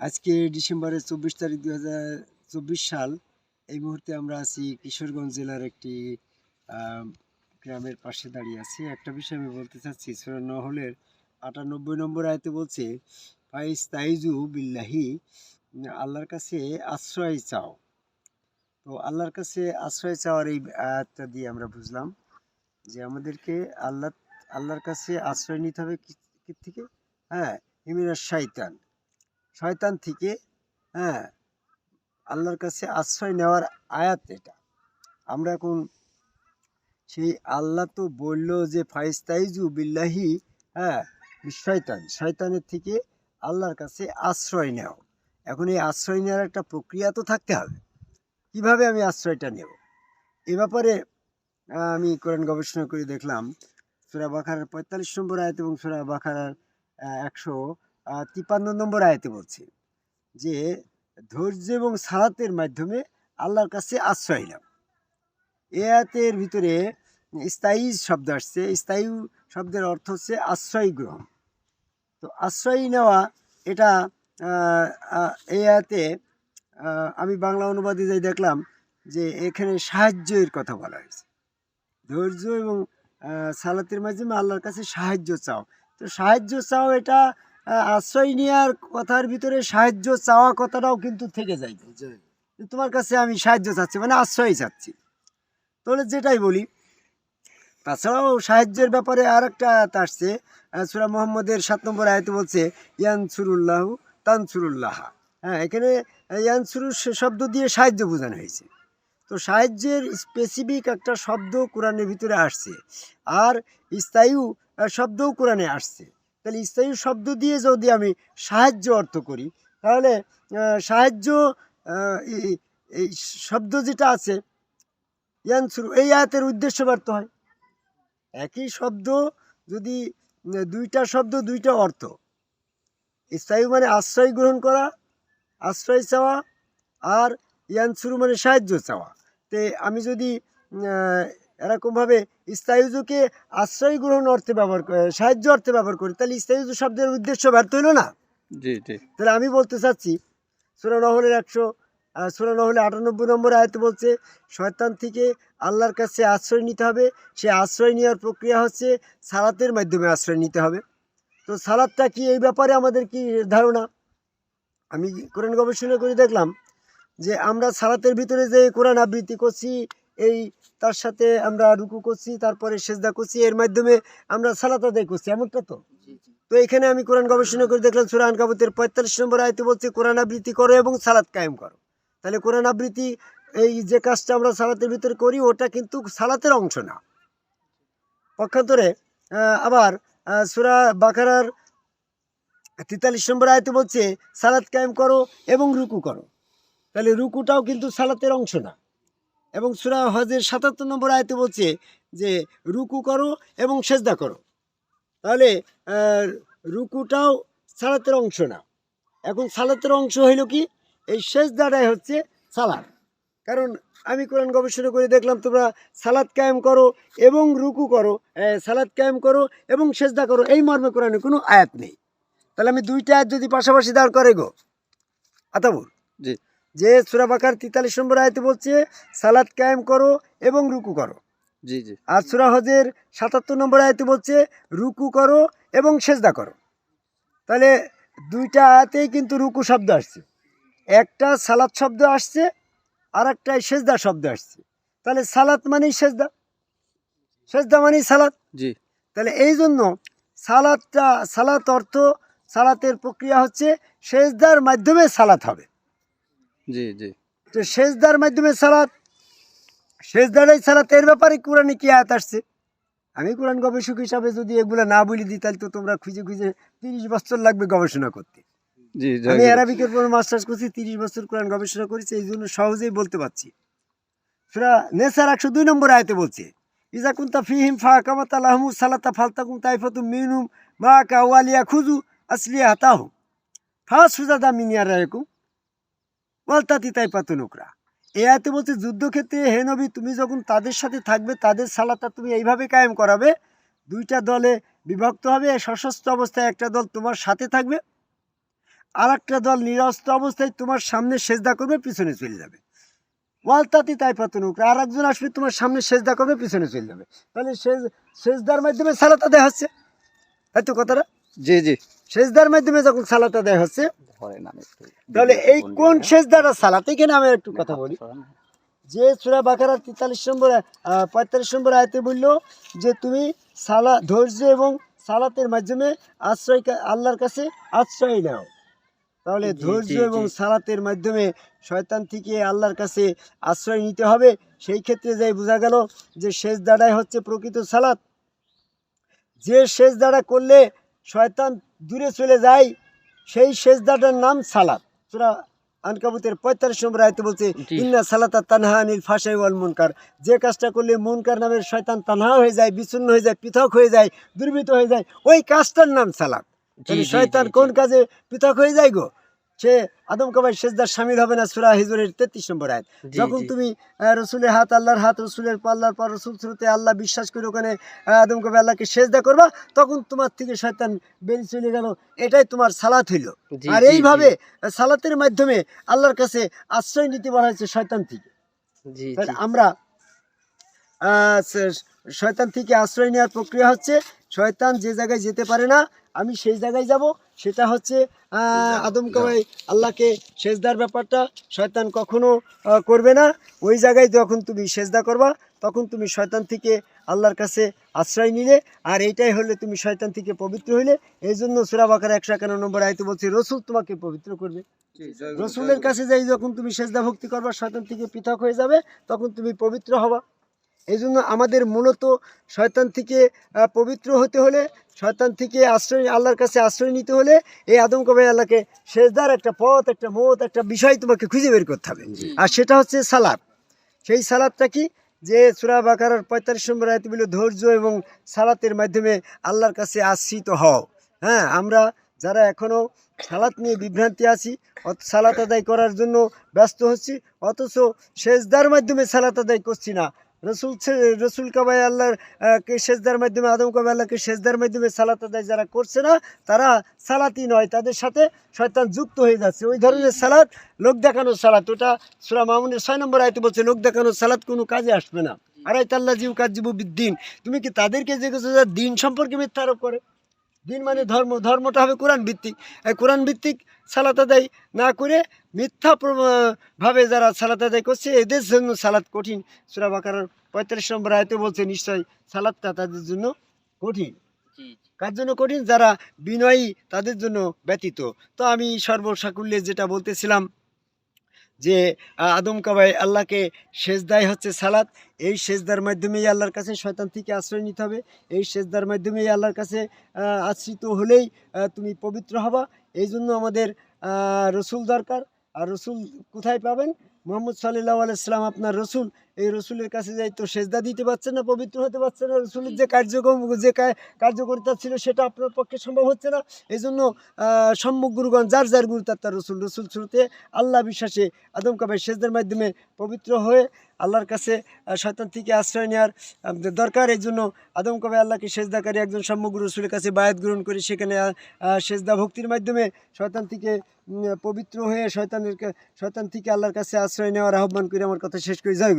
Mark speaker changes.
Speaker 1: আজকে ডিসেম্বরের চব্বিশ তারিখ দু চব্বিশ সাল, এই মুহূর্তে আমরা আছি কিশোরগঞ্জ জেলার একটি গ্রামের পাশে দাঁড়িয়ে আছি। একটা বিষয় আমি বলতে চাচ্ছি সুরা নহলের আটানব্বই নম্বর আয়তে বলছে ফাইস তাইজু বিল্লাহি, আল্লাহর কাছে আশ্রয় চাও। তো আল্লাহর কাছে আশ্রয় চাওয়ার এই আয়াতটা দিয়ে আমরা বুঝলাম যে আমাদেরকে আল্লাহ, আল্লাহর কাছে আশ্রয় নিতে হবে কি থেকে? হ্যাঁ হিমিনার শয়তান শয়তান থেকে হ্যাঁ আল্লাহর কাছে আশ্রয় নেওয়ার আয়াত এটা। আমরা এখন সেই আল্লাহ তো বলল যে, ফাইস্তাইজু বিল্লাহি হ্যাঁ শয়তান, শয়তানের থেকে আল্লাহর কাছে আশ্রয় নেও। এখন এই আশ্রয় নেওয়ার একটা প্রক্রিয়া তো থাকতে হবে। কীভাবে আমি আশ্রয়টা নেব? এ ব্যাপারে আমি কোরআন গবেষণা করে দেখলাম। সুরা বাখারার পঁয়তাল্লিশ নম্বর আয়াত এবং সুরা বাখারার একশো তিপ্পান্ন নম্বর আয়াতে বলছে যে, ধৈর্য এবং সালাতের মাধ্যমে আল্লাহর কাছে আশ্রয় নাও এ আয়াতের ভিতরে স্থায়ী শব্দ আসছে, স্থায়ী শব্দের অর্থ হচ্ছে আশ্রয় গ্রহণ। তো আশ্রয় নেওয়া, এটা এই আয়াতে আমি বাংলা অনুবাদে যাই দেখলাম যে এখানে সাহায্যের কথা বলা হয়েছে। ধৈর্য এবং সালাতের মাধ্যমে আল্লাহর কাছে সাহায্য চাও। তো সাহায্য চাও এটা আশ্রয় নেওয়ার কথার ভিতরে সাহায্য চাওয়া কথাটাও কিন্তু থেকে যায়। তোমার কাছে আমি সাহায্য চাচ্ছি মানে আশ্রয় চাচ্ছি। তাহলে যেটাই বলি তাছাড়াও সাহায্যের ব্যাপারে আর একটা আয়াত আসছে সূরা মোহাম্মদের সাত নম্বর আয়তে বলছে ইয়ানসুরুল্লাহ তানসুরুল্লাহ। হ্যাঁ এখানে ইয়ানসুরু শব্দ দিয়ে সাহায্য বোঝানো হয়েছে। তো সাহায্যের স্পেসিফিক একটা শব্দ কোরআনের ভিতরে আসছে আর স্থায়ী শব্দও কোরআনে আসছে। তাহলে স্থায়ী শব্দ দিয়ে যদি আমি সাহায্য অর্থ করি, তাহলে সাহায্য এই- শব্দ যেটা আছে ইয়ানসুরু এই আয়াতের উদ্দেশ্য ব্যর্থ হয়। একই শব্দ যদি দুইটা শব্দ, দুইটা অর্থ। স্থায়ী মানে আশ্রয় গ্রহণ করা, আশ্রয় চাওয়া, আর ইয়ানসুরু মানে সাহায্য চাওয়া। তে আমি যদি এরকমভাবে স্থায়ুজকে আশ্রয় গ্রহণ অর্থে ব্যবহার করে সাহায্য অর্থে ব্যবহার করি। তাহলে স্থায়ুজ শব্দের উদ্দেশ্য ব্যর্থ হইল না?
Speaker 2: জি জি।
Speaker 1: তাহলে আমি বলতে চাচ্ছি সুরা নহলের একশো সুরা নহলে আটানব্বই নম্বর আয়তে বলছে শয়তান থেকে আল্লাহর কাছে আশ্রয় নিতে হবে। সে আশ্রয় নেওয়ার প্রক্রিয়া হচ্ছে সালাতের মাধ্যমে আশ্রয় নিতে হবে। তো সালাদটা কি এই ব্যাপারে আমাদের কি ধারণা? আমি কোরআন গবেষণা করে দেখলাম যে আমরা সালাতের ভিতরে যে কোরআন আবৃত্তি করছি এই তার সাথে আমরা রুকু করছি তারপরে সেজদা করছি এর মাধ্যমে আমরা সালাত আদায় করছি। এমনটা তো? তো এখানে আমি কোরআন গবেষণা করে দেখলাম সুরান কাবুতের পঁয়তাল্লিশ নম্বর আয়তে বলছে কোরআন আবৃত্তি করো এবং সালাত কায়েম করো। তাহলে কোরআন আবৃত্তি এই যে কাজটা আমরা সালাতের ভিতরে করি ওটা কিন্তু সালাতের অংশ না। পক্ষান্তরে আবার সুরা বাকারার তেতাল্লিশ নম্বর আয়তে বলছে সালাত কায়েম করো এবং রুকু করো। তাহলে রুকুটাও কিন্তু সালাতের অংশ না। এবং সুরা হজের সাতাত্তর নম্বর আয়তে বলছে যে, রুকু করো এবং সেজদা করো। তাহলে রুকুটাও সালাতের অংশ না। এখন সালাতের অংশ হইল কি? এই সেজদাটাই হচ্ছে সালাত। কারণ আমি কোরআন গবেষণা করে দেখলাম, তোমরা সালাদ কায়েম করো এবং রুকু করো সালাদ কায়েম করো এবং সেজদা করো। এই মর্মে কোরআনে কোনো আয়াত নেই। তাহলে আমি দুইটা আয়াত যদি পাশাপাশি দাঁড় করে গো। আতাবুর
Speaker 2: জি।
Speaker 1: যে সুরাবাকার তেতাল্লিশ নম্বর আয়তে বলছে সালাদ কায়েম করো এবং রুকু করো।
Speaker 2: জি জি।
Speaker 1: আর সুরা হজের সাতাত্তর নম্বর আয়তে বলছে রুকু করো এবং সেজদা করো। তাহলে দুইটা আয়াতেই কিন্তু রুকু শব্দ আসছে। একটা সালাত শব্দ আসছে আর একটা সেজদা শব্দ আসছে। তাহলে সালাত মানেই সেজদা। সেজদা মানেই সালাত।
Speaker 2: জি।
Speaker 1: তাহলে এই জন্য সালাদটা সালাত অর্থ সালাতের প্রক্রিয়া হচ্ছে সেজদার মাধ্যমে সালাত হবে।
Speaker 2: জি জি।
Speaker 1: তো সেজদার মাধ্যমে সালাত সেজদারাই সালাত এর ব্যাপারে কোরআনে কি আয়াত আসছে? আমি কোরআন গবেষক হিসাবে যদি এগুলো না বলি দিই তাহলে তো তোমরা খুঁজে খুঁজে তিরিশ বছর লাগবে গবেষণা করতে। আমি অ্যারাবিকের উপর মাস্টার্স করছি তিরিশ বছর কোরআন গবেষণা করেছি এই জন্য সহজেই বলতে পারছি। সেটা নেসার একশো দুই নম্বর আয়তে বলছে ইজা কুন্তা ফিহিম ফা কামাত আলাহমু সালাতা ফালতাকুম তাইফাতুম মিনুম মা কাওয়ালিয়া খুজু আসলিয়া হাতাহু ফাস সুজাদা মিনিয়া রায়কুম। ওয়ালতাতি তাইপাতু নুকরা এ আয়তে বলছে যুদ্ধক্ষেত্রে হে নবী তুমি যখন তাদের সাথে থাকবে তাদের সালাতা তুমি এইভাবে কায়েম করাবে দুইটা দলে বিভক্ত হবে সশস্ত্র অবস্থায় একটা দল তোমার সাথে থাকবে আর একটা দল নিরস্ত্র অবস্থায় তোমার সামনে সেজদা করবে পিছনে চলে যাবে। ওয়ালতাতি তাই পাতন আর একজন আসবে তোমার সামনে সেজদা করবে পিছনে চলে যাবে। তাহলে সেজ সেজদার মাধ্যমে সালাত আদায় হচ্ছে। তাই তো কথাটা?
Speaker 2: জি জি।
Speaker 1: সেজদার মাধ্যমে যখন সালাত আদায় হচ্ছে
Speaker 2: ধরেন আমি একটু
Speaker 1: তাহলে এই কোন সেজদাটা সালাত এখানে আমি একটু কথা বলি? যে সুরা বাকারা তেতাল্লিশ নম্বর পঁয়তাল্লিশ নম্বর আয়তে বলল যে তুমি সালা ধৈর্য এবং সালাতের মাধ্যমে আশ্রয় আল্লাহর কাছে আশ্রয় নাও। তাহলে ধৈর্য এবং সালাতের মাধ্যমে শয়তান থেকে আল্লাহর কাছে আশ্রয় নিতে হবে। সেই ক্ষেত্রে যাই বোঝা গেল যে শেষ দাঁড়ায় হচ্ছে প্রকৃত সালাত। যে শেষ দাঁড়া করলে শয়তান দূরে চলে যায় সেই সেজদাটার নাম সালাত। সুরা আনকাবুতের পঁয়তাল্লিশ নম্বর আয়তে বলছে ইন্না সালাতা তানহা আনিল ফাঁসাই ওয়াল মুনকার। যে কাজটা করলে মুনকার নামের শয়তান তানহা হয়ে যায় বিচ্ছিন্ন হয়ে যায় পৃথক হয়ে যায় দুর্বৃত হয়ে যায় ওই কাজটার নাম সালাত। শয়তান কোন কাজে পৃথক হয়ে যায় গো? সে আদম কাবাই সেজদার সামিল হবে না সুরা হিজুরের তেত্রিশ নম্বর আয়াত। যখন তুমি রসুলের হাত আল্লাহর হাত রসুলের পাল্লার পর রসুল স্রোতে আল্লাহ বিশ্বাস করে ওখানে আদম কবে আল্লাহকে সেজদা করবা তখন তোমার থেকে শয়তান বেরিয়ে চলে গেল। এটাই তোমার সালাত হইল। আর এইভাবে সালাতের মাধ্যমে আল্লাহর কাছে আশ্রয় নিতে বলা হয়েছে শয়তান থেকে। আমরা শয়তান থেকে আশ্রয় নেওয়ার প্রক্রিয়া হচ্ছে শয়তান যে জায়গায় যেতে পারে না আমি সেই জায়গায় যাব। সেটা হচ্ছে আহ, আদম কাবাই আল্লাহকে সেজদার ব্যাপারটা শয়তান কখনো করবে না। ওই জায়গায় যখন তুমি সেজদা করবা তখন তুমি শয়তান থেকে আল্লাহর কাছে আশ্রয় নিলে আর এইটাই হলে তুমি শয়তান থেকে পবিত্র হইলে। এই জন্য সুরাবাকার একশো একান্ন নম্বর আয়তে বলছে রসুল তোমাকে পবিত্র করবে। রসুলের কাছে যাই যখন তুমি সেজদা ভক্তি করবা শয়তান থেকে পৃথক হয়ে যাবে তখন তুমি পবিত্র হবা। এই জন্য আমাদের মূলত শয়তান থেকে পবিত্র হতে হলে শয়তান থেকে আশ্রয় আল্লাহর কাছে আশ্রয় নিতে হলে এই আদম কবে আল্লাহকে সেজদার একটা পথ একটা মত একটা বিষয় তোমাকে খুঁজে বের করতে হবে। আর সেটা হচ্ছে সালাদ। সেই সালাদটা কি? যে সুরা বাকার পঁয়তাল্লিশ নম্বর আয়তে ধৈর্য এবং সালাতের মাধ্যমে আল্লাহর কাছে আশ্রিত হও। হ্যাঁ আমরা যারা এখনও সালাত নিয়ে বিভ্রান্তি আছি সালাত আদায় করার জন্য ব্যস্ত হচ্ছি অথচ সেজদার মাধ্যমে সালাত আদায় করছি না রসুল রসুল কাবাই আল্লাহর কে সেজদার মাধ্যমে, আদম কাবাই আল্লাহকে সেজদার মাধ্যমে সালাত আদায় যারা করছে না, তারা সালাতি নয়, তাদের সাথে শয়তান যুক্ত হয়ে যাচ্ছে। ওই ধরনের সালাত লোক দেখানোর সালাত, ওটা সুরা মামুনের ছয় নম্বর আয়তে বলছে, লোক দেখানোর সালাত কোনো কাজে আসবে না। আর আয়তাল্লা জিউ কাজ জিবু বিদ্দিন, তুমি কি তাদেরকে যে দিন সম্পর্কে মিথ্যা আরোপ করে? দিন মানে ধর্ম ধর্মটা হবে কোরআন ভিত্তিক এই কোরআন ভিত্তিক সালাত আদায় না করে মিথ্যা ভাবে যারা সালাত আদায় করছে এদের জন্য সালাত কঠিন। সুরা বাকার পঁয়তাল্লিশ নম্বর আয়তে বলছে নিশ্চয়ই সালাদটা তাদের জন্য কঠিন। কার জন্য কঠিন? যারা বিনয়ী তাদের জন্য ব্যতীত। তো আমি সর্বসাকুল্যে যেটা বলতেছিলাম যে আদম কাবাই আল্লাহকে সেজদাই হচ্ছে সালাত, এই সেজদার মাধ্যমেই আল্লাহর কাছে শয়তান থেকে আশ্রয় নিতে হবে। এই সেজদার মাধ্যমেই আল্লাহর কাছে আশ্রিত হলেই তুমি পবিত্র হবা। এই জন্য আমাদের রসুল দরকার। আর রসুল কোথায় পাবেন? মোহাম্মদ সাল্লাহ আলাইসালাম আপনার রসুল। এই রসুলের কাছে যাই তো সেজদা দিতে পারছেন না, পবিত্র হতে পারছেন না, রসুলের যে কার্যক্রম, যে কার্যকরিতা ছিল সেটা আপনার পক্ষে সম্ভব হচ্ছে না। এই জন্য সম্মুখ গুরুগণ, যার যার গুরু তার তার রসুল। রসুল শুরুতে আল্লাহ বিশ্বাসে আদম কাবাই সেজদার মাধ্যমে পবিত্র হয়ে আল্লাহর কাছে শয়তান থেকে আশ্রয় নেওয়ার দরকার এই জন্য আদম কবে আল্লাহকে সেজদাকারী একজন সম্মুখ রসুলের কাছে বায়াত গ্রহণ করে সেখানে সেজদা ভক্তির মাধ্যমে শয়তান থেকে পবিত্র হয়ে শয়তানের শয়তান থেকে আল্লাহর কাছে আশ্রয় নেওয়ার আহ্বান করে আমার কথা শেষ করে। জয় গুরু।